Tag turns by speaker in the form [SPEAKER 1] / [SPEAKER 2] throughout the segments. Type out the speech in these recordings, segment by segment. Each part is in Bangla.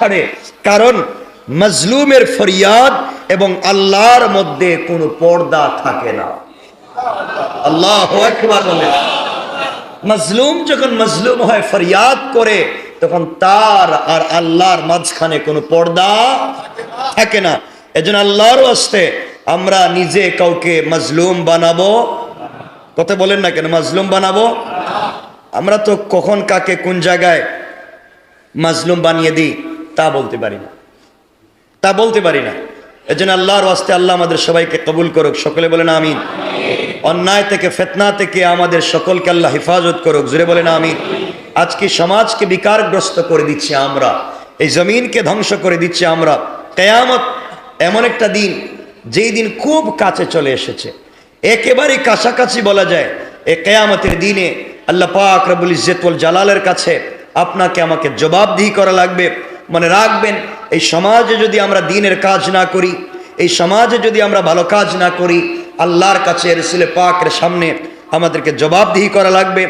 [SPEAKER 1] ছাড়ে কারণ মজলুমের ফরিয়াদ এবং আল্লাহর মধ্যে কোনো পর্দা থাকে না। আল্লাহ মজলুম যখন মজলুম হয়, ফরিয়াদ করে, তখন তার আর আল্লাহর মাঝখানে কোনো পর্দা থাকে না। এজন্য আল্লাহর আসতে আমরা নিজে কাউকে মজলুম বানাবো। কথা বলেন না কেন? মজলুম বানাবো? আমরা তো কখন কাকে কোন জায়গায় মাজলুম বানিয়ে দিই? তা বলতে পারি না। তা বলতে পারি না। এজন্য আল্লাহর ওয়াস্তে আল্লাহ আমাদের সবাইকে কবুল করুক, সকলে বলেন আমিন। অন্যায় থেকে, ফেতনা থেকে আমাদের সকলকে আল্লাহ হেফাজত করুক জুড়ে বলেন আমিন। আজকে সমাজকে বিকারগ্রস্ত করে দিচ্ছি আমরা, এই জমিনকে ধ্বংস করে দিচ্ছি আমরা। কেয়ামত এমন একটা দিন, যেই দিন খুব কাছে চলে এসেছে। একেবারে কাছাকাছি বলা যায়, এ কেয়ামতের দিনে আল্লাহ পাক রবুল ইজ্জতুল জালালের কাছে আপনাকে আমাকে জবাবদিহি করা লাগবে। মনে রাখবেন, এই সমাজে যদি আমরা দিনের কাজ না করি, এই সমাজে যদি আমরা ভালো কাজ না করি, আল্লাহর কাছে রসুলে পাকের সামনে আমাদেরকে জবাবদিহি করা লাগবে।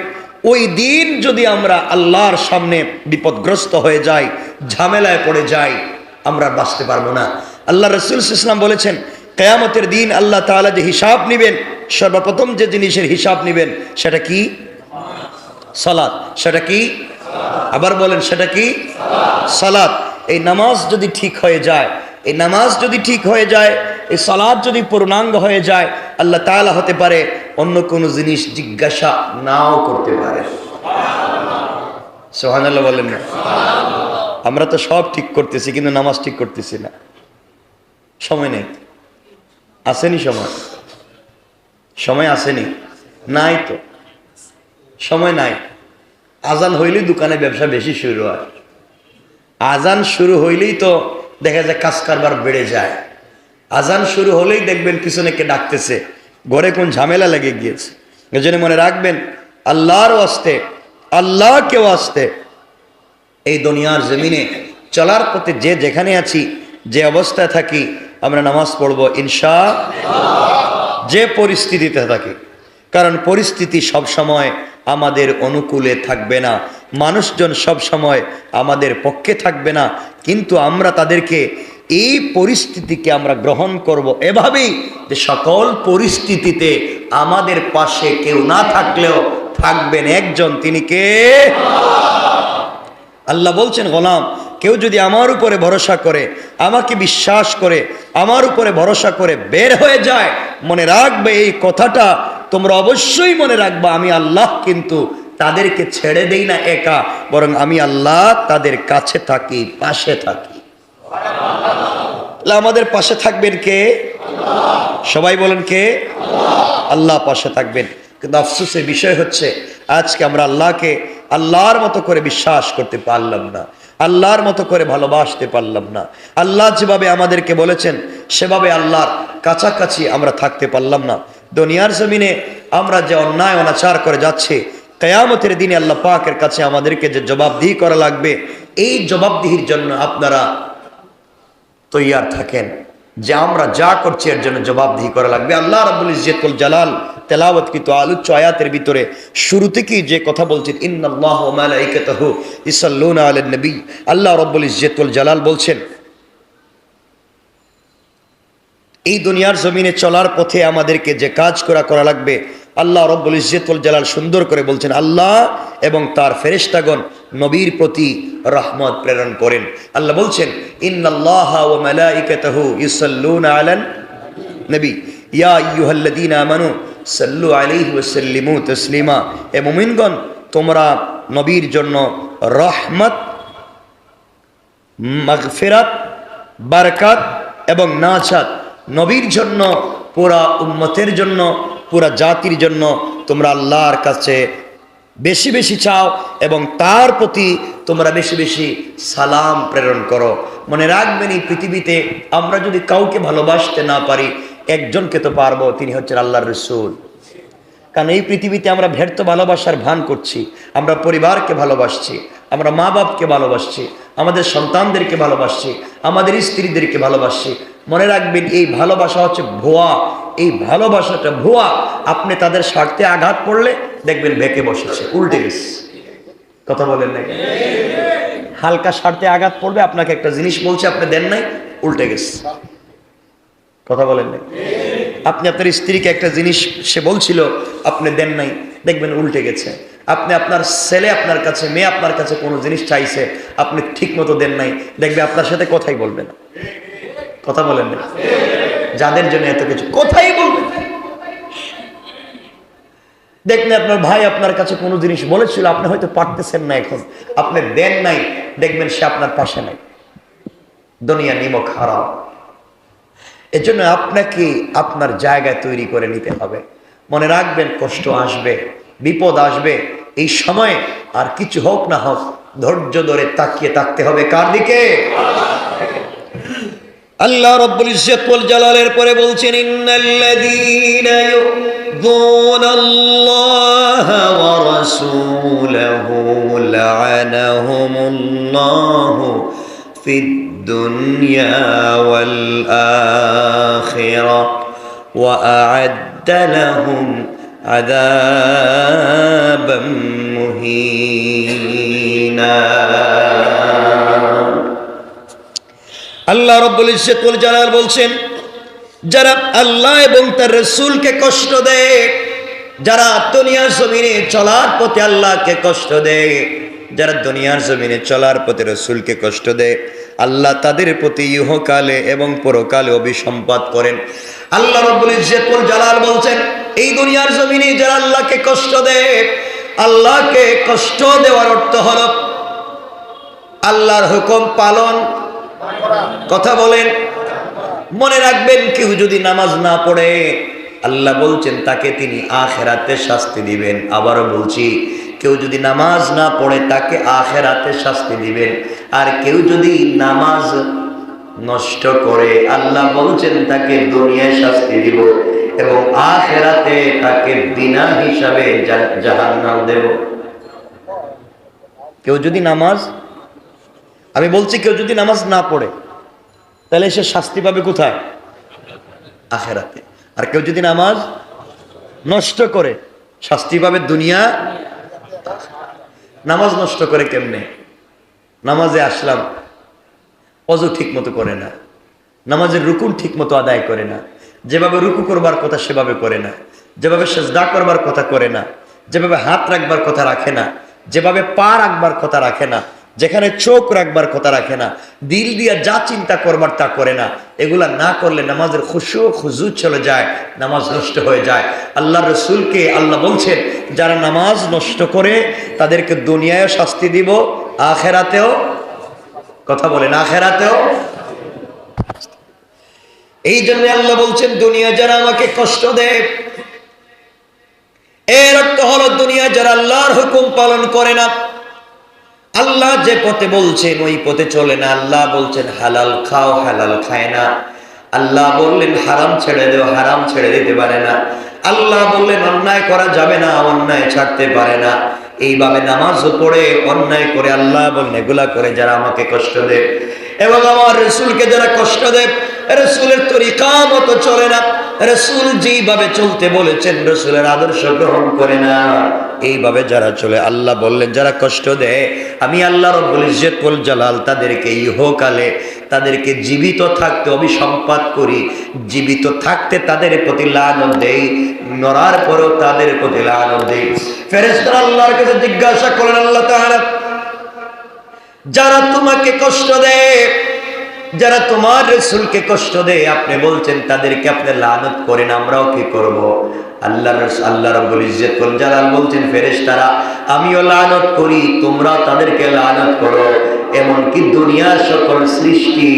[SPEAKER 1] ওই দিন যদি আমরা আল্লাহর সামনে বিপদগ্রস্ত হয়ে যাই, ঝামেলায় পড়ে যাই, আমরা বাঁচতে পারব না। আল্লাহ রসুল ইসলাম বলেছেন, কেয়ামতের দিন আল্লাহ তাআলা যে হিসাব নেবেন, সর্বপ্রথম যে জিনিসের হিসাব নেবেন, সেটা কি? সালাত। সেটা কি? আবার বলেন, সেটা কি? সালাত। এই নামাজ যদি ঠিক হয়ে যায়, এই নামাজ যদি ঠিক হয়ে যায়, এই সালাদ যদি পূর্ণাঙ্গ হয়ে যায়, আল্লাহ তাআলা হতে পারে অন্য কোনো জিনিস জিজ্ঞাসা নাও করতে পারে। সোহানাল্লাহ বলেন না। আমরা তো সব ঠিক করতেছি, কিন্তু নামাজ ঠিক করতেছি না। সময় নেই। আসেনি সময়? সময় আসেনি? নাই তো। সময় নাই। আজান হইলেই দোকানে ব্যবসা বেশি শুরু হয়। আজান শুরু হইলেই তো দেখা যায় কাজ কারবার বেড়ে যায়। আজান শুরু হলেই দেখবেন পিছনে কে ডাকতেছে, ঘরে কোন ঝামেলা লেগে গিয়েছে। এজন্য মনে রাখবেন, আল্লাহর আসতে আল্লাহ কেউ আসতে এই দুনিয়ার জমিনে চলার পথে যে যেখানে আছি, যে অবস্থায় থাকি, আমরা নামাজ পড়ব ইনশা যে পরিস্থিতিতে থাকি। কারণ পরিস্থিতি সব সময় আমাদের অনুকূলে থাকবে না। মানুষজন সব সময় আমাদের পক্ষে থাকবে না। কিন্তু আমরা তাদেরকে এই পরিস্থিতিকে আমরা গ্রহণ করব এভাবেই যে সকল পরিস্থিতিতে আমাদের পাশে কেউ না থাকলেও থাকবেন একজন। তিনি কে? আল্লাহ বলছেন, গোলাম, কেউ যদি আমার উপরে ভরসা করে, আমাকে বিশ্বাস করে, আমার উপরে ভরসা করে বের হয়ে যায়, মনে রাখবে এই কথাটা তোমরা অবশ্যই মনে রাখবা, আমি আল্লাহ কিন্তু তাদেরকে ছেড়ে দেই না একা, বরং আমি আল্লাহ তাদের কাছে থাকি, পাশে থাকি। আমাদের পাশে থাকবেন কে? সবাই বলেন কে? আল্লাহ পাশে থাকবেন। কিন্তু আফসোসের বিষয় হচ্ছে, আজকে আমরা আল্লাহকে আল্লাহর মতো করে বিশ্বাস করতে পারলাম না, আল্লাহর মতো করে ভালোবাসতে পারলাম না। আল্লাহ যেভাবে আমাদেরকে বলেছেন, সেভাবে আল্লাহর কাছাকাছি আমরা থাকতে পারলাম না। দুনিয়ার জমিনে আমরা যে অন্যায় অনাচার করে যাচ্ছি, কেয়ামতের দিনে আল্লাহ পাকের কাছে আমাদেরকে যে জবাবদিহি করা লাগবে, এই জবাবদিহির জন্য আপনারা তৈয়ার থাকেন যে আমরা যা করছি এর জন্য জবাবদিহি করা লাগবে। আল্লাহ রাবুল ইজ্জতুল জালাল তেলাওয়াতকৃত আলোচ্য আয়াতের ভিতরে শুরু থেকেই যে কথা বলছেন, ইন্নাল্লাহ ইসাল্লুনা আলান নবী আল্লাহ রাব্বুল ইজ্জতুল জালাল বলছেন এই দুনিয়ার জমিনে চলার পথে আমাদেরকে যে কাজ করা করা লাগবে, আল্লাহ রব্বুল ইজ্জতুল জালাল সুন্দর করে বলছেন, আল্লাহ এবং তার ফেরেশতাগণ নবীর প্রতি রহমত প্রেরণ করেন। আল্লাহ বলছেন, ইন্নাল্লাহ নবী। ইয়া এ মুমিনগণ, তোমরা নবীর জন্য রহমত, মাগফিরাত, বারকাত এবং নাচাত নবীর জন্য, পুরা উম্মতের জন্য, পুরা জাতির জন্য তোমরা আল্লাহর কাছে বেশি বেশি চাও এবং তার প্রতি তোমরা বেশি বেশি সালাম প্রেরণ করো। মনে রাখবেন এই পৃথিবীতে আমরা যদি কাউকে ভালোবাসতে না পারি, একজনকে তো পারব, তিনি হচ্ছেন আল্লাহর রসুল। কারণ এই পৃথিবীতে আমরা ব্যর্থ ভালোবাসার ভান করছি, আমরা পরিবারকে ভালোবাসছি, আমরা মা বাপকে ভালোবাসছি, আমাদের সন্তানদেরকে ভালোবাসছি, আমাদের স্ত্রীদেরকে ভালোবাসছি মনে রাখবেন, এই ভালোবাসা হচ্ছে ভুয়া। এই ভালোবাসাটা ভুয়া। আপনি তাদের স্বার্থে আঘাত করলে দেখবেন বেঁকে বসেছে। উল্টে গেছে। কথা বলেন নাকি? হালকা স্বার্থে আঘাত পড়বে আপনাকে একটা জিনিস বলছে, আপনি দেন নাই, উল্টে গেছে। কথা বলেন নাই আপনি আপনার স্ত্রীকে একটা জিনিস সে বলছিল, আপনি দেন নাই, দেখবেন উল্টে গেছে। আপনি আপনার ছেলে আপনার কাছে, মেয়ে আপনার কাছে কোনো জিনিস চাইছে, আপনি ঠিক মতো দেন নাই, দেখবে আপনার সাথে কথাই বলবে না। কথা বলেন না। যাদের জন্য এত কিছু। কথাই বলবে? না। দেখলে আপনার ভাই আপনার কাছে কোনো জিনিস বলেছিল, আপনি হয়তো পারতেছেন না এখন। আপনি দেন নাই, দেখবেন সে আপনার পাশে নাই। দুনিয়া নিমক হারাম। এজন্য আপনাকে আপনার জায়গায় তৈরি করে নিতে হবে। মনে রাখবেন, কষ্ট আসবে, বিপদ আসবে, এই সময় আর কিছু হোক না হোক, ধৈর্য ধরে তাকিয়ে থাকতে হবে। কার দিকে? আল্লাহ রব্বুল ইজ্জত ওয়াল জালালের পরে বলছেন, ইন্নাল্লাযীনা ইউযুনাল্লাহা ওয়া রাসূলাহু লা'আনাহুমুল্লাহু ফিদ দুনিয়া ওয়াল আখিরাহ ওয়া আ'আদ্দা লাহুম আযাবাম রব্বুল ইজ্জতুল জালাল বলছেন, যারা আল্লাহ এবং তার রসুলকে কষ্ট দেয়, যারা দুনিয়ার জমিনে চলার পথে আল্লাহকে কষ্ট দেয়, যারা দুনিয়ার জমিনে চলার পথে রসুলকে কষ্ট দেয়, আল্লাহ তাদের প্রতি ইহকালে এবং পরকালে করেন। আল্লাহ রব্বুল ইজ্জতুল জালাল বলছেন, এই দুনিয়ার জমিনে যারা আল্লাহকে কষ্ট দেয়, আল্লাহকে কষ্ট দেওয়ার অর্থ হলো, আল্লাহর হুকুম পালন কথা বলেন। মনে রাখবেন, কেউ যদি নামাজ না পড়ে, আল্লাহ বলছেন, তাকে তিনি আখেরাতে শাস্তি দিবেন। আবারও বলছি, কেউ যদি নামাজ না পড়ে, তাকে আখেরাতে শাস্তি দিবেন। আর কেউ যদি নামাজ নষ্ট করে, আল্লাহ বলছেন, তাকে দুনিয়ায় শাস্তি দিব এবং আখেরাতে তাকে বিনা হিসাবে জাহান্নাম দেব। কেউ যদি নামাজ আমি বলছি কেউ যদি নামাজ না পড়ে, তাহলে সে শাস্তি পাবে কোথায়? আখেরাতে। আর কেউ যদি নামাজ নষ্ট করে, শাস্তি পাবে দুনিয়া নামাজ নষ্ট করে কেমনে? নামাজে আসলাম অজু ঠিক মতো করে না। নামাজের রুকুন ঠিক মতো আদায় করে না। যেভাবে রুকু করবার কথা সেভাবে করে না। যেভাবে সেজদা করবার কথা করে না। যেভাবে হাত রাখবার কথা রাখে না। যেভাবে পা রাখবার কথা রাখে না। যেখানে চোখ রাখবার কথা রাখে না, দিল দিয়া যা চিন্তা করবার তা করে না। এগুলা না করলে নামাজের খুশু, খুজু চলে যায়, নামাজ নষ্ট হয়ে যায়। আল্লাহ রসুলকে আল্লাহ বলছেন, যারা নামাজ নষ্ট করে তাদেরকে দুনিয়ায় শাস্তি দিব, আখেরাতেও, কথা বলেন, আখেরাতেও। এই জন্য আল্লাহ বলছেন, দুনিয়া যারা আমাকে কষ্ট দেয় এর অর্থ হলো দুনিয়া যারা আল্লাহর হুকুম পালন করে না। আল্লাহ যে পথে বলছেন, ওই পথে চলে না। আল্লাহ বলছেন, হালাল খাও, হালাল খায় না। আল্লাহ বললেন, হারাম ছেড়ে দেও, হারাম ছেড়ে দিতে পারে না। আল্লাহ বললেন, অন্যায় করা যাবে না, অন্যায় ছাড়তে পারে না। এইভাবে নামাজও পড়ে, অন্যায় করে আল্লাহ বললেন, এগুলা করে যারা আমাকে কষ্ট দেয়। এবং আমার রসুলকে যারা কষ্ট দেয় রসুলের তরিকা মতো চলে না। রসুল যেইভাবে চলতে বলেছেন, রসুলের আদর্শ গ্রহণ করে না। এইভাবে যারা চলে, আল্লাহ বললেন, যারা কষ্ট দেয়, আমি আল্লাহ রব্বুল ইজ্জতুল জালাল তাদেরকে ইহকালে, তাদেরকে জীবিত থাকতে অভিসম্পাদ করি। জীবিত থাকতে তাদের প্রতি লানত দেই, নড়ার পরেও তাদের প্রতি লানত দেই। ফেরেশতারা আল্লাহর কাছে জিজ্ঞাসা করেন আল্লাহ তাআলা, যারা তোমাকে কষ্ট দেয় যারা তোমার রসুলকে কষ্ট দেয়, আপনি বলছেন, তাদেরকে আপনি লানত করেন, আমরাও কি করব? আল্লাহ আল্লাহ রব্বুল ইজ্জতুল জালাল বলছেন, ফেরেশতারা, আমিও লানত করি, তোমরাও তাদেরকে লানত করো। এমনকি দুনিয়ার সকল সৃষ্টি,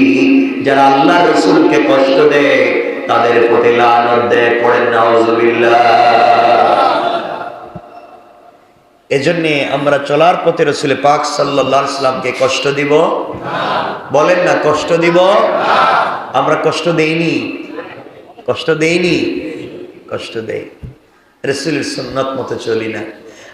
[SPEAKER 1] যারা আল্লাহ রসুলকে কষ্ট দেয়, তাদের প্রতি লানত দেয়, পড়েন, নাউজুবিল্লাহ। এজন্য আমরা চলার পথে রসুল পাক সাল্লাহ সাল্লামকে কষ্ট দিব? বলেন না, কষ্ট দিব? আমরা কষ্ট দেইনি। কষ্ট দেইনি? কষ্ট দেই। রসুলের সুন্নত মতো চলি না।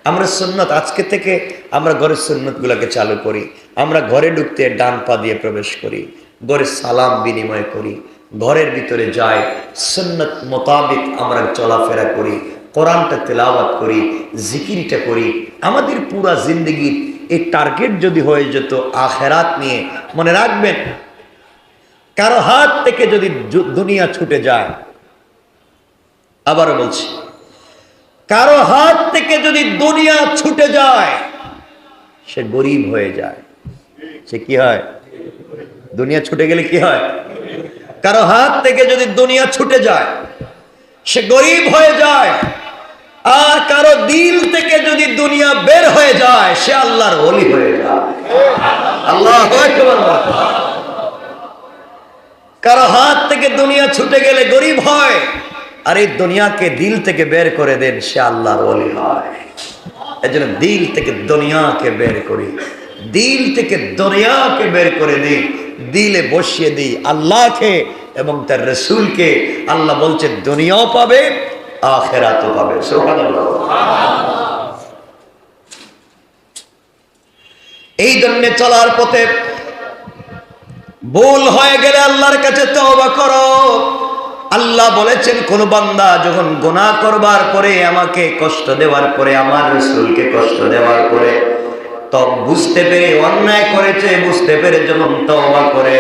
[SPEAKER 1] আমরা সুন্নত আজকে থেকে আমরা ঘরের সুন্নত গুলাকে চালু করি। আমরা ঘরে ঢুকতে ডান পা দিয়ে প্রবেশ করি। ঘরে সালাম বিনিময় করি। ঘরের ভিতরে যাই। সুন্নত মোতাবিক আমরা চলাফেরা করি। কোরআনটা তেলাওয়াত করি, জিকিরিটা করি, আমাদের পুরা জিন্দগির এই টার্গেট যদি হয়ে যেত আখেরাত নিয়ে, মনে রাখবেন? কারও হাত থেকে যদি দুনিয়া ছুটে যায় আবার বলছি, কারও হাত থেকে যদি দুনিয়া ছুটে যায়, সে গরিব হয়ে যায়। সে কি হয়? দুনিয়া ছুটে গেলে কি হয়? কারও হাত থেকে যদি দুনিয়া ছুটে যায় সে গরিব হয়ে যায়। আর কারও দিল থেকে যদি দুনিয়া বের হয়ে যায়, সে আল্লাহর ওলি হয়ে যায়। আল্লাহ কারও হাত থেকে দুনিয়া ছুটে গেলে গরিব হয়, আর এই দুনিয়াকে দিল থেকে বের করে দেন, সে আল্লাহর ওলি হয়। এই জন্য দিল থেকে দুনিয়াকে বের করি। দিল থেকে দুনিয়াকে বের করে দিই। দিলে বসিয়ে দিই আল্লাহকে। এবং তার রসুলকে আল্লাহ বলছে, দুনিয়াও পাবে, আখেরাতও পাবে। এই জন্য চলার পথে ভুল হয়ে গেলে আল্লাহর কাছে তওবা করো। আল্লাহ বলেছেন, কোন বান্দা যখন গোনা করবার পরে আমাকে কষ্ট দেওয়ার পরে, আমার রসুলকে কষ্ট দেওয়ার পরে, তব বুঝতে পেরে অন্যায় করেছে, বুঝতে পেরে যখন তওবা করে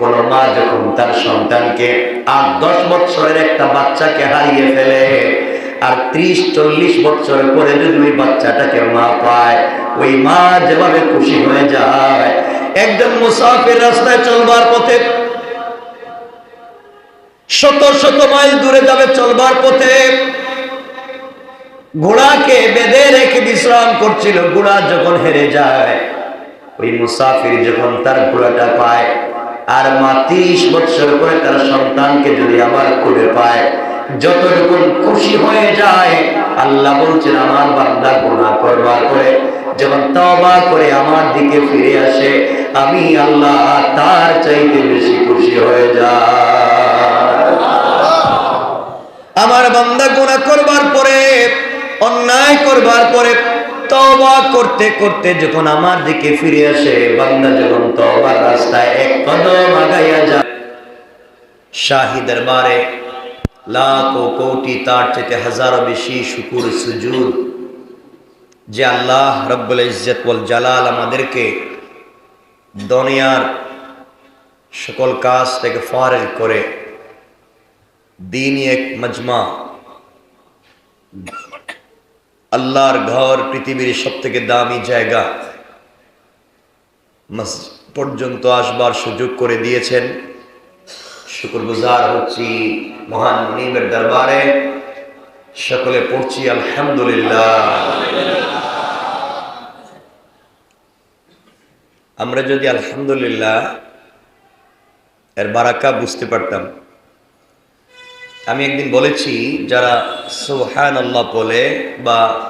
[SPEAKER 1] কোন মা যখন তার সন্তানকে আট, দশ বছরের একটা বাচ্চাকে হারিয়ে ফেলে আর ত্রিশ, চল্লিশ বছর পরে যদি ওই বাচ্চাটাকে মা পায়, ওই মা যেভাবে খুশি হয়ে যায়, একজন মুসাফির রাস্তায় চলবার পথে শত শত মাইল দূরে যাবে চলবার পথে, ঘোড়াকে বেঁধে রেখে বিশ্রাম করছিল, ঘোড়া যখন হেরে যায়, ওই মুসাফির যখন তার ঘোড়াটা পায় আর মা তিরিশ বছর পরে তার সন্তানকে যদি আবার করে পায় যতটুকু খুশি হয়ে যায়, আল্লাহ বলছেন, আমার বান্দা গুণা করবার পরে যখন তবা করে আমার দিকে ফিরে আসে, আমি আল্লাহ তার চাইতে বেশি খুশি হয়ে যায় আমার বান্দা গুণা করবার পরে, অন্যায় করবার পরে তবা করতে করতে যখন আমার দিকে ফিরে আসে, বান্দা যখন তবার রাস্তায় এক কদম আগাইয়া যায়, শাহী দরবারে লাখ ও কোটি তার চাইতে হাজারো বেশি শুকুর সুজুদ, যে আল্লাহ রব্বুল ইজ্জত ওয়াল জালাল আমাদেরকে দুনিয়ার সকল কাজ থেকে ফারেগ করে, দিনই এক মজমা আল্লাহর ঘর পৃথিবীর সব থেকে দামি জায়গা। পর্যন্ত আসবার সুযোগ করে দিয়েছেন। শুকুর গুজার হচ্ছি মহান মনিমের দরবারে। সকলে পড়ছি আলহামদুলিল্লাহ। আমরা যদি আলহামদুলিল্লাহ এর বারাকা বুঝতে পারতাম। আমি একদিন বলেছি, যারা সোহান আল্লাহ বলে বা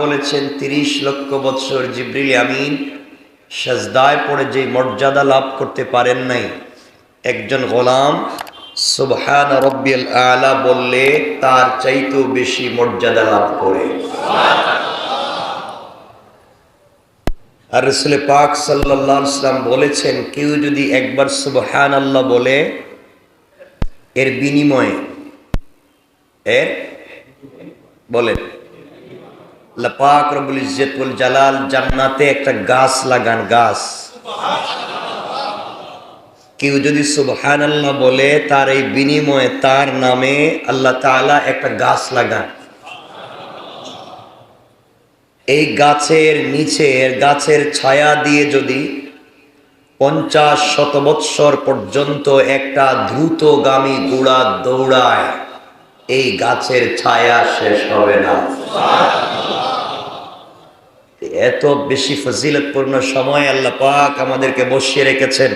[SPEAKER 1] বলেছেন, তিরিশ লক্ষ বৎসর যে মর্যাদা লাভ করতে পারেন নাই। একজন আলা বললে তার চাইতেও বেশি মর্যাদা লাভ করে। আর রসুল পাক সাল্লাম বলেছেন, কেউ যদি একবার সুবহান আল্লাহ বলে, এর বিনিময়ে এর? বলেন। পাক রব্বুল ইজ্জতুল জালাল জান্নাতে একটা গাছ লাগান, গাছ। কেউ যদি সুবহান আল্লাহ বলে, তার এই বিনিময়ে তার নামে আল্লাহ তাআলা একটা গাছ লাগান। এই গাছের নিচের, গাছের ছায়া দিয়ে যদি পঞ্চাশ শত বৎসর পর্যন্ত একটা দ্রুতগামী গুড়া দৌড়ায় এই গাছের ছায়া শেষ হবে না। এত বেশি ফজিলতপূর্ণ সময় আল্লাহ পাক আমাদেরকে বসিয়ে রেখেছেন।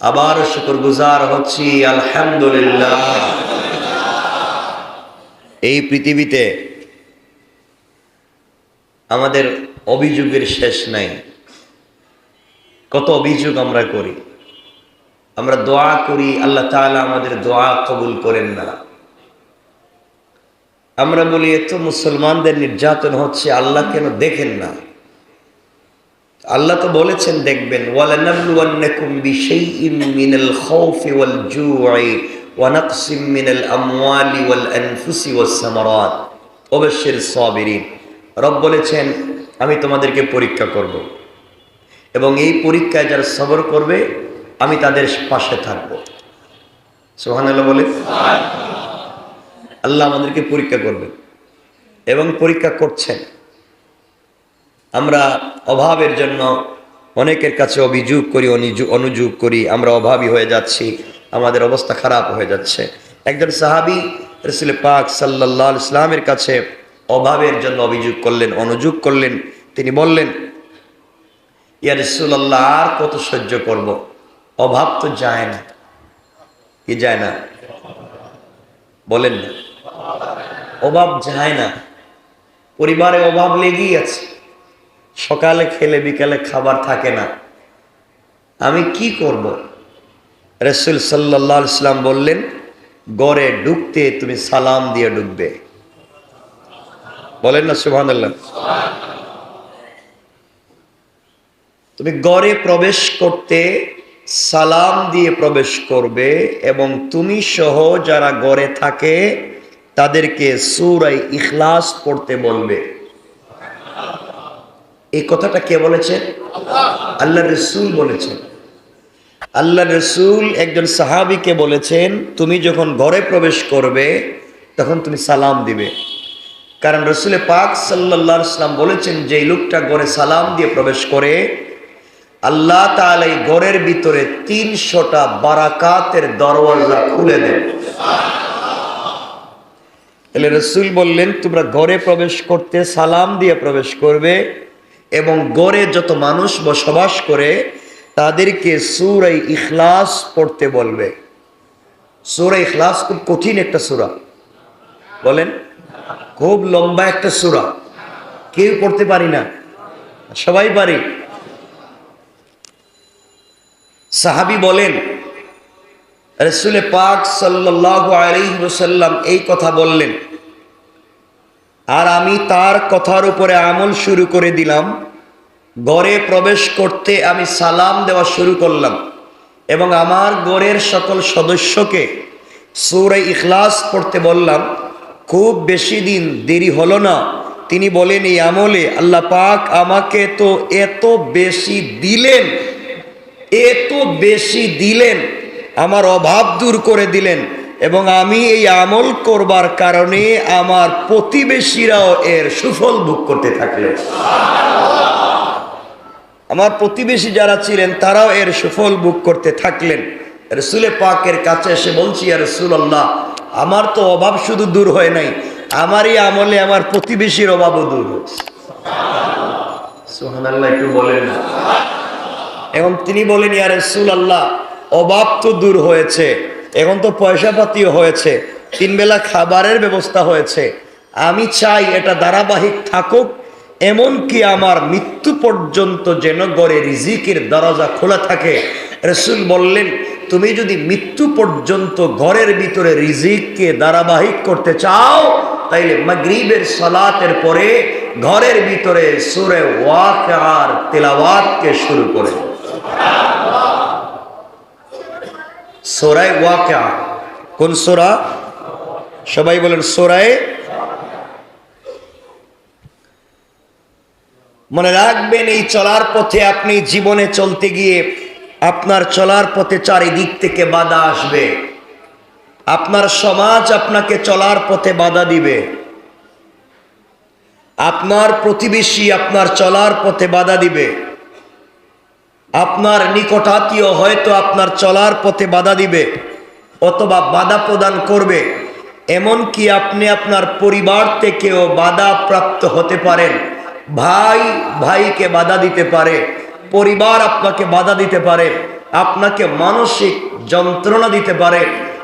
[SPEAKER 1] আবার শুকর গুজার হচ্ছি, আলহামদুলিল্লাহ। এই পৃথিবীতে আমাদের অভিযোগের শেষ নাই। কত অভিযোগ আমরা করি। আমরা দোয়া করি, আল্লাহ তালা আমাদের দোয়া কবুল করেন না। আমরা বলি, এত মুসলমানদের নির্যাতন হচ্ছে, আল্লাহ কেন দেখেন না? আল্লাহ তো বলেছেন, দেখবেন মিনাল মিনাল রব বলেছেন, আমি তোমাদেরকে পরীক্ষা করব এবং এই পরীক্ষায় যারা সবর করবে, আমি তাদের পাশে থাকব। সুবহানাল্লাহ বলে আল্লাহ আমাদেরকে পরীক্ষা করবেন এবং পরীক্ষা করছেন। আমরা অভাবের জন্য অনেকের কাছে অভিযোগ করি অনুযোগ করি, আমরা অভাবী হয়ে যাচ্ছি, আমাদের অবস্থা খারাপ হয়ে যাচ্ছে। একজন সাহাবি রসুল পাক সাল্লাহ ইসলামের কাছে অভাবের জন্য অভিযোগ করলেন, অনুযোগ করলেন। তিনি বললেন, ইয়া রসুল্লাহ আর কত সহ্য করব? অভাব তো যায় না। কি যায় না? বলেন না। অভাব যায় না। পরিবারে অভাব লেগেই আছে। সকালে খেলে বিকালে খাবার থাকে না। আমি কি করব? রসুল সাল্লাহ ইসলাম বললেন, গড়ে ঢুকতে তুমি সালাম দিয়ে ঢুকবে বলেন না সুহান তুমি গড়ে প্রবেশ করতে সালাম দিয়ে প্রবেশ করবে এবং তুমি সহ যারা গড়ে থাকে তাদেরকে সুরাই ইখলাস পড়তে বলবে। এই কথাটা কে বলেছেন আল্লাহ রসুল বলেছেন আল্লাহ রসুল একজন সাহাবিকে বলেছেন, তুমি যখন ঘরে প্রবেশ করবে, তখন তুমি সালাম দিবে। কারণ রসুলে পাক সাল্লাহ ইসলাম বলেছেন যে লোকটা ঘরে সালাম দিয়ে প্রবেশ করে, আল্লাহ তাআলা এই ঘরের ভিতরে তিনশোটা বারাকাতের দরওয়াজা খুলে দেন। তাহলে রসুল বললেন, তোমরা ঘরে প্রবেশ করতে সালাম দিয়ে প্রবেশ করবে এবং গড়ে যত মানুষ বসবাস করে, তাদেরকে সুরাই ইখলাস পড়তে বলবে। সুরা ইখলাস খুব কঠিন একটা সুরা। বলেন, খুব লম্বা একটা সুরা। কেউ পড়তে পারি না। সবাই পারি। সাহাবি বলেন, রসুলে পাক সাল্লাহ আলহিসাল্লাম এই কথা বললেন। আর আমি তার কথার উপরে আমল শুরু করে দিলাম। ঘরে প্রবেশ করতে আমি সালাম দেওয়া শুরু করলাম এবং আমার গড়ের সকল সদস্যকে সৌরে ইখলাস পড়তে বললাম, খুব বেশি দিন দেরি হলো না। তিনি বলেন, এই আমলে আল্লাহ পাক আমাকে তো এত বেশি দিলেন, এত বেশি দিলেন, আমার অভাব দূর করে দিলেন। এবং আমি এই আমল করবার কারণে আমার প্রতিবেশীরাও এর সুফল ভোগ করতে থাকলেন। আমার প্রতিবেশী যারা ছিলেন, তারাও এর সুফল ভোগ করতে থাকলেন। রসুলে পাকের কাছে এসে বলছি আর রসুল আল্লাহ আমার তো অভাব শুধু দূর হয় নাই। আমারই আমলে আমার প্রতিবেশীর অভাবও দূর হয়েছে। সোহান আল্লাহ একটু বলেন এখন তিনি বলেন, ইয়া রসুল আল্লাহ অভাব তো দূর হয়েছে। এখন তো পয়সা পাতিও হয়েছে। তিন বেলা খাবারের ব্যবস্থা হয়েছে। আমি চাই এটা ধারাবাহিক থাকুক, এমনকি আমার মৃত্যু পর্যন্ত যেন গড়ে রিজিকের দরজা খোলা থাকে। রসুল বললেন, তুমি যদি মৃত্যু পর্যন্ত ঘরের ভিতরে রিজিককে ধারাবাহিক করতে চাও, তাইলে মাগরিবের সলাতের পরে ঘরের ভিতরে সুরে ওয়াক আর তেলাওয়াতকে শুরু করে সোরায় ওয়াকা কোন সোরা? সবাই বলেন সোরায় মনে রাখবেন, এই চলার পথে আপনি জীবনে চলতে গিয়ে আপনার চলার পথে চারিদিক থেকে বাধা আসবে। আপনার সমাজ আপনাকে চলার পথে বাধা দিবে। আপনার প্রতিবেশী আপনার চলার পথে বাধা দিবে। আপনার নিকটাত্মীয় হয়তো আপনার চলার পথে বাধা দিবে অথবা বাধা প্রদান করবে। এমনকি আপনি আপনার পরিবার থেকেও বাধা প্রাপ্ত হতে পারেন। ভাই ভাইকে বাধা দিতে পারে, পরিবার আপনাকে বাধা দিতে পারে, আপনাকে মানসিক যন্ত্রণা দিতে পারে,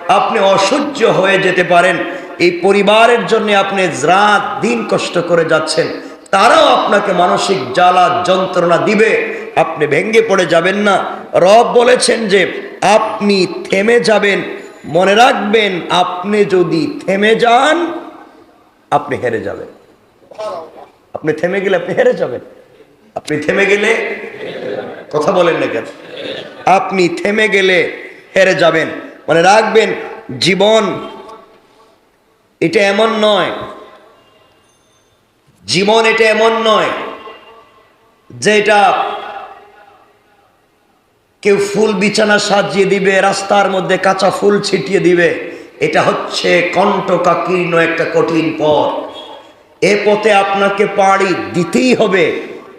[SPEAKER 1] আপনি অসহ্য হয়ে যেতে পারেন। এই পরিবারের জন্য আপনি রাত দিন কষ্ট করে যাচ্ছেন, তারাও আপনাকে মানসিক জ্বালা যন্ত্রণা দিবে। আপনি ভেঙ্গে পড়ে যাবেন না। রব বলেছেন যে, আপনি থেমে যাবেন, মনে রাখবেন আপনি যদি থেমে যান, আপনি হেরে যাবেন। আপনি থেমে গেলে আপনি হেরে যাবেন। আপনি থেমে গেলে কথা বলেন না কেন? আপনি থেমে গেলে হেরে যাবেন। মনে রাখবেন, জীবন এটা এমন নয়। জীবন এটা এমন নয় যে এটা কেউ ফুল বিছানা সাজিয়ে দিবে, রাস্তার মধ্যে কাঁচা ফুল ছিটিয়ে দিবে। এটা হচ্ছে কণ্ঠকাকীর্ণ একটা কঠিন পথ। এ পথে আপনাকে পাড়ি দিতেই হবে।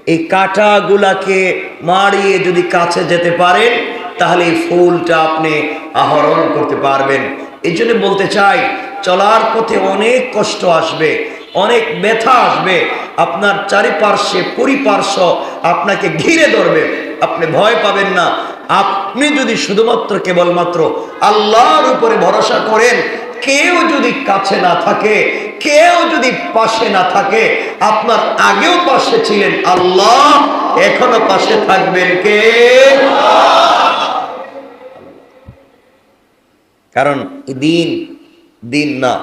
[SPEAKER 1] এই কাঁটাগুলাকে মারিয়ে যদি কাছে যেতে পারেন, তাহলে এই ফুলটা আপনি আহরণ করতে পারবেন। এই জন্য বলতে চাই, চলার পথে অনেক কষ্ট আসবে, অনেক ব্যথা আসবে। আপনার চারিপার্শ্বে, পরিপার্শ্ব আপনাকে ঘিরে ধরবে। আপনি ভয় পাবেন না। আপনি যদি শুধুমাত্র কেবলমাত্র আল্লাহর উপরে ভরসা করেন, কেউ যদি কাছে না থাকে, কেউ যদি পাশে না থাকে, আপনার আগেও পাশে ছিলেন আল্লাহ, এখনও পাশে থাকবেন কে? কারণ দিন দিন না,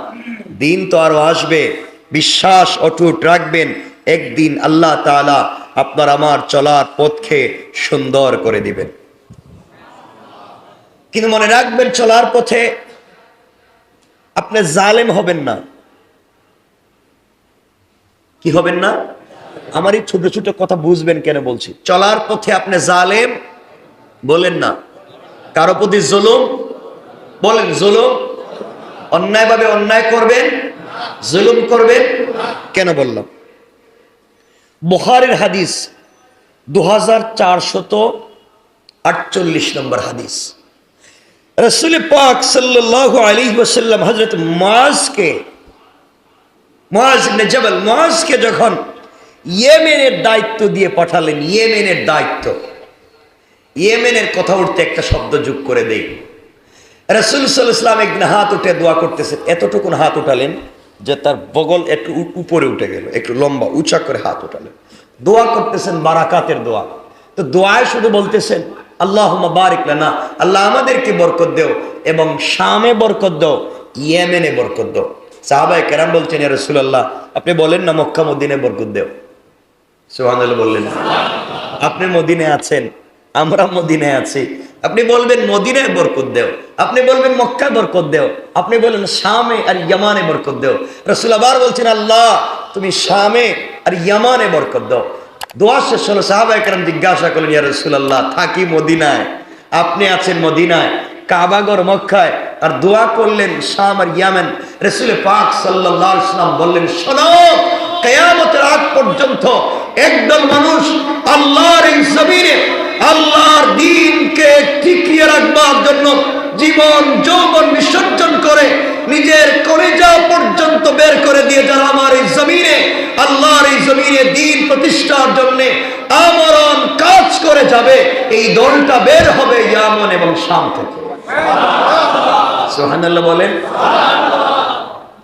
[SPEAKER 1] দিন তো আরও আসবে, বিশ্বাস অটুট রাখবেন, একদিন আল্লাহ তাআলা আপনার আমার চলার পথকে সুন্দর করে দিবেন। কিন্তু মনে রাখবেন, চলার পথে আপনি জালেম হবেন না। কি হবেন না? আমার এই ছোট ছোট কথা বুঝবেন কেন বলছি? চলার পথে আপনি জালেম বলেন না। কারও প্রতি জুলুম বলেন, জুলুম? অন্যায়ভাবে অন্যায় করবেন? জুলুম করবেন? কেন বললাম? বুখারের হাদিস দু হাজার চারশত আটচল্লিশ নম্বর হাদিস। রসুল পাক সাল্লাহ আলী ওসাল্লাম হজরত ইবনে জবল মাজকে যখন ইয়েমেনের দায়িত্ব দিয়ে পাঠালেন, ইয়েমেনের দায়িত্ব, ইয়েমেনের কথা উঠতে একটা শব্দ যোগ করে দেই। রসুল সাল্লাম একদিন হাত উঠে দোয়া করতেছেন এতটুকুন হাত উঠালেন যে তার বগল একটু উপরে উঠে গেল, একটু লম্বা, উঁচা করে হাত উঠালেন। দোয়া করতেছেন বারাকাতের দোয়া। তো দোয়ায় শুধু বলতেছেন আল্লাহ বারিক না আল্লাহ আমাদেরকে বরকত দেও এবং শামে বরকত দাও, ইয়েমেনে বরকত দাও। সাহাবাই কেরাম বলছেন রসুল্লাহ আপনি বলেন না মক্কা মদিনে বরকত দেও? সোহান বললেন, আপনি মদিনে আছেন, আমরা মদিনে আছি। আপনি বলবেন মদিনায় বরকত দেও, আপনি বলবেন মক্কায় বরকত দেও, আপনি বলবেন শামে আর ইয়ামানে বরকত দেও। রসুল আবার বলছেন, আল্লাহ, তুমি শামে আর ইয়ামানে বরকত দাও। দোয়া শেষ হলো সাহাবাই কারণ জিজ্ঞাসা করলেন, ইয়া রসুল আল্লাহ থাকি মদিনায়। আপনি আছেন মদিনায় কাবাগর মক্কায়। আর দোয়া করলেন শাম আর ইয়ামেন। রসুল পাক সাল্লাল্লাহু আলাইহি সাল্লাম বললেন, শোনো, কেয়ামতের আগ পর্যন্ত একদল মানুষ আল্লাহর এই জমিনে আল্লাহর দিনকে টিকিয়ে রাখবার জন্য জীবন যৌবন বিসর্জন করে, নিজের কলেজা পর্যন্ত বের করে দিয়ে যারা আমার এই জমিনে, আল্লাহর এই জমিনে দিন প্রতিষ্ঠার জন্য আমরণ কাজ করে যাবে, এই দলটা বের হবে ইয়ামন এবং শাম থেকে। সোহানাল্লাহ বলেন,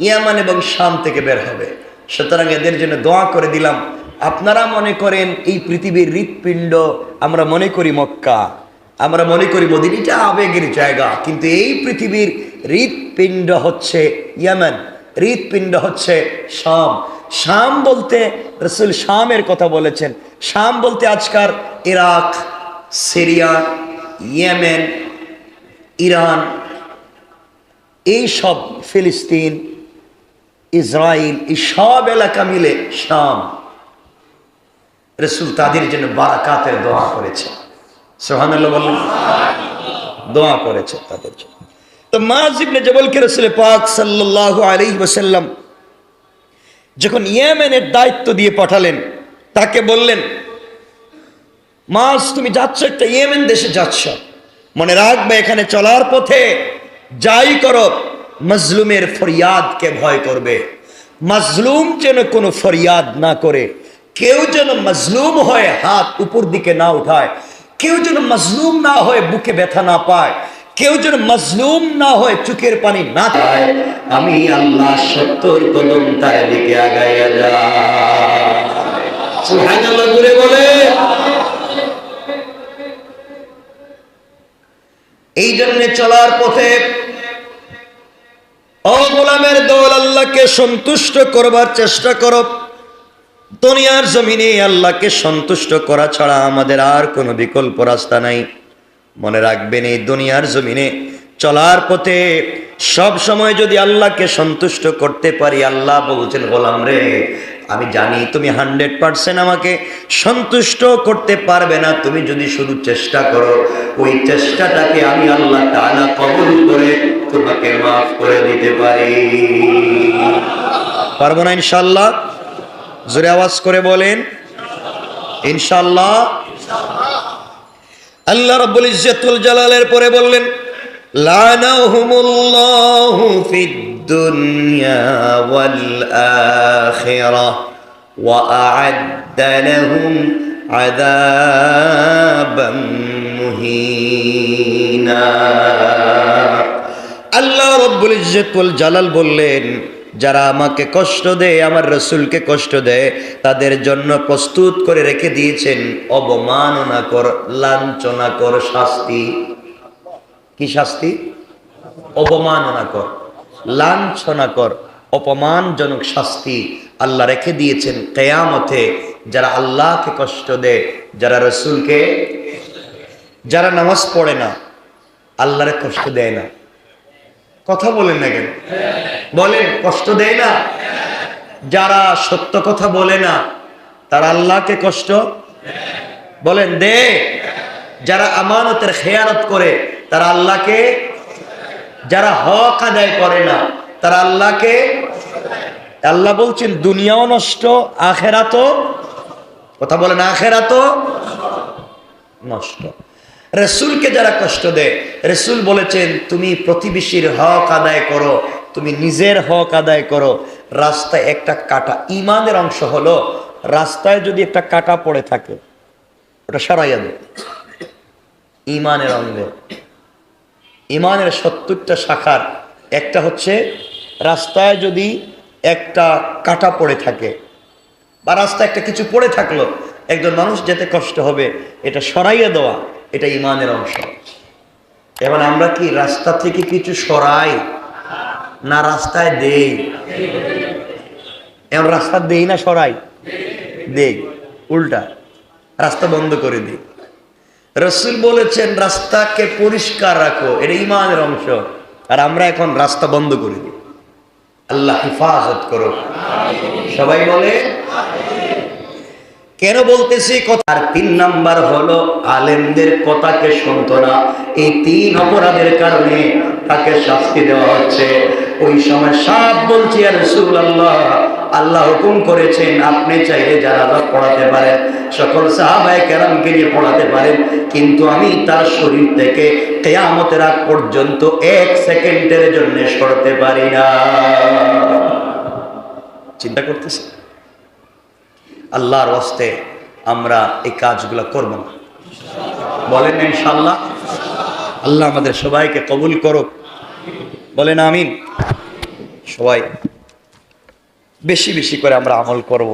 [SPEAKER 1] ইয়ামান এবং শাম থেকে বের হবে। সুতরাং এদের জন্য দোয়া করে দিলাম। আপনারা মনে করেন এই পৃথিবীর হৃৎপিণ্ড, আমরা মনে করি মক্কা, আমরা মনে করি মদিনীটা আবেগের জায়গা, কিন্তু এই পৃথিবীর হৃৎপিণ্ড হচ্ছে ইয়ামান, হৃৎপিণ্ড হচ্ছে শাম। শাম বলতে রসুল শামের কথা বলেছেন। শাম বলতে আজকার ইরাক, সিরিয়া, ইয়েমেন, ইরান, এই সব ফিলিস্তিন ইসরায়েল এই সব এলাকা মিলে শাম। রসুল তাদের জন্য বারাকাতের দোয়া করেছে সোহানুল্লাহ বললেন দোয়া করেছে তাদের জন্য। তো মাজিবনে জবলকে রসুল পাক সাল্লাল্লাহু আলাইহি ওয়াসাল্লাম যখন ইয়েমেনের দায়িত্ব দিয়ে পাঠালেন, তাকে বললেন, মাস, তুমি যাচ্ছ একটা ইয়েমেন দেশে যাচ্ছ। মনে রাখবে এখানে চলার পথে যাই করো, মজলুমের ফরিয়াদকে ভয় করবে। মজলুম যেন কোনো ফরিয়াদ না করে, কেউ যেন মজলুম হয়ে হাত উপর দিকে না উঠায়, কেউ যেন মজলুম না হয়ে বুকে ব্যথা না পায় কেউ যেন মজলুম না হয়ে, চোখের পানি না পায় আমি আল্লাহ সত্তর কদম তার দিকে আগাইয়া যা বলে। এই জন্য চলার পথে ও গোলামের দল, আল্লাহকে সন্তুষ্ট করবার চেষ্টা করো। দুনিয়ার জমিনে আল্লাহকে সন্তুষ্ট করা ছাড়া আমাদের আর কোনো বিকল্প রাস্তা নাই। মনে রাখবেন, এই দুনিয়ার জমিনে চলার পথে সব সময় যদি আল্লাহকে সন্তুষ্ট করতে পারি, আল্লাহ বলছেন, গোলাম রে, আমি জানি তুমি হান্ড্রেড পার্সেন্ট আমাকে সন্তুষ্ট করতে পারবে না। তুমি যদি শুধু চেষ্টা করো, ওই চেষ্টাটাকে আমি আল্লাহ তাআলা কবুল করে তোমাকে মাফ করে দিতে পারি। পারব না ইনশাল্লাহ জোরে আওয়াজ করে বলেন ইনশাল্লাহ আল্লাহ রাব্বুল ইজ্জাতুল জালালের পরে বললেন, লানাহুমুল্লাহু ফিদ দুনিয়া ওয়াল আখিরাহ ওয়া আ'আদ্দা লাহুম আযাবাম মুহিনা। আল্লাহ রব্বুল ইজ্জতুল জালাল বললেন যারা আমাকে কষ্ট দেয়, আমার রসুলকে কষ্ট দেয়, তাদের জন্য প্রস্তুত করে রেখে দিয়েছেন, অবমাননা কর, লাঞ্ছনা কর, শাস্তি। কি শাস্তি? অবমাননা কর, লাঞ্ছনা কর, অপমানজনক শাস্তি আল্লাহ রেখে দিয়েছেন কেয়ামতে। যারা আল্লাহকে কষ্ট দেয়, যারা রসুলকে, যারা নামাজ পড়ে না, আল্লাহরে কষ্ট দেয় না। কথা বলেন না কেন? বলেন, কষ্ট দেয় না? যারা সত্য কথা বলে না, তারা আল্লাহকে কষ্ট বলেন দে যারা আমানতের খেয়ানত করে, তারা আল্লাহকে যারা হক আদায় করে না, তারা আল্লাহকে আল্লাহ বলছেন, দুনিয়াও নষ্ট, আখেরাতও, কথা বলেন, আখেরাতও নষ্ট। রসুলকে যারা কষ্ট দেয়, রসুল বলেছেন, তুমি প্রতিবেশীর হক আদায় করো, তুমি নিজের হক আদায় করো। রাস্তায় একটা কাটা, ইমানের অংশ হলো, রাস্তায় যদি একটা কাটা পড়ে থাকে, ওটা সারাইয়া দেয়। ইমানের অঙ্গ। ইমানের সত্তরটা শাখার, একটা হচ্ছে, রাস্তায় যদি একটা কাটা পড়ে থাকে, বা রাস্তায় একটা কিছু পড়ে থাকল, একজন মানুষ যেতে কষ্ট হবে, এটা সরাইয়া দেওয়া। এটা ইমানের অংশ। এবার আমরা কি রাস্তা থেকে কিছু সরাই না রাস্তায় দেই? এমন রাস্তা দেই না সরাই? দেই। উল্টা, রাস্তা বন্ধ করে দিই। রসুল বলেছেন, রাস্তাকে পরিষ্কার রাখো, এটা ইমানের অংশ। আর আমরা এখন রাস্তা বন্ধ করে দিই। আল্লাহ হিফাজত করো। সবাই বলে কেন বলতেছি? কথা আর তিন নাম্বার হলো, আলেমদের কথাকে শুনতো না। এই তিন অপরাধের কারণে তাকে শাস্তি দেওয়া হচ্ছে। ওই সময় সাপ বলছি আর রসুল আল্লাহ হুকুম করেছেন, আপনি চাইলে জানাজা পড়াতে পারেন। সকল সাহাবায় কেরামকে নিয়ে পড়াতে পারেন। কিন্তু আমি তার শরীর থেকে কেয়ামতের আগ পর্যন্ত এক সেকেন্ডের জন্য সরতে পারি না। চিন্তা করতেছি আল্লাহর হস্তে আমরা এই কাজগুলো করব না। বলেন ইনশাল্লাহ আল্লাহ আমাদের সবাইকে কবুল করুক। বলেন আমিন। সবাই বেশি বেশি করে আমরা আমল করব।